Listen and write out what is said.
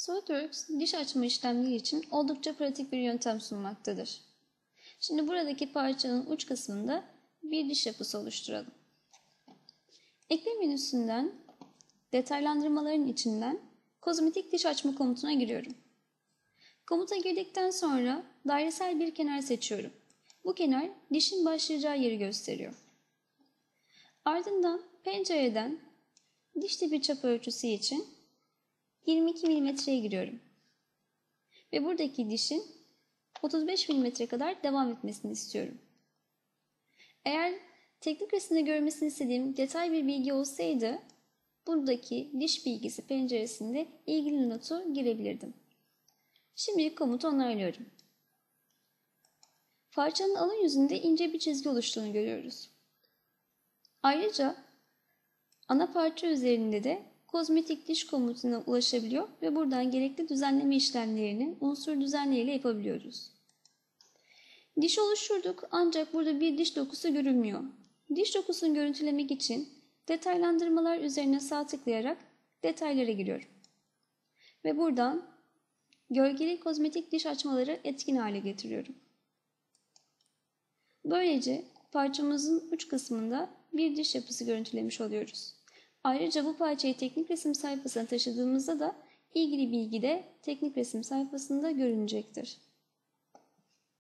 SolidWorks diş açma işlemleri için oldukça pratik bir yöntem sunmaktadır. Şimdi buradaki parçanın uç kısmında bir diş yapısı oluşturalım. Ekle menüsünden detaylandırmaların içinden kozmetik diş açma komutuna giriyorum. Komuta girdikten sonra dairesel bir kenar seçiyorum. Bu kenar dişin başlayacağı yeri gösteriyor. Ardından pencereden diş tipi çap ölçüsü için 22 mm'ye giriyorum. Ve buradaki dişin 35 mm kadar devam etmesini istiyorum. Eğer teknik resimde görmesini istediğim detay bir bilgi olsaydı buradaki diş bilgisi penceresinde ilgili notu girebilirdim. Şimdi komutu onaylıyorum. Parçanın alın yüzünde ince bir çizgi oluştuğunu görüyoruz. Ayrıca ana parça üzerinde de kozmetik diş komutuna ulaşabiliyor ve buradan gerekli düzenleme işlemlerini unsur düzenleriyle yapabiliyoruz. Diş oluşturduk ancak burada bir diş dokusu görünmüyor. Diş dokusunu görüntülemek için detaylandırmalar üzerine sağ tıklayarak detaylara giriyorum. Ve buradan gölgeli kozmetik diş açmaları etkin hale getiriyorum. Böylece parçamızın uç kısmında bir diş yapısı görüntülemiş oluyoruz. Ayrıca bu parçayı teknik resim sayfasına taşıdığımızda da ilgili bilgi de teknik resim sayfasında görünecektir.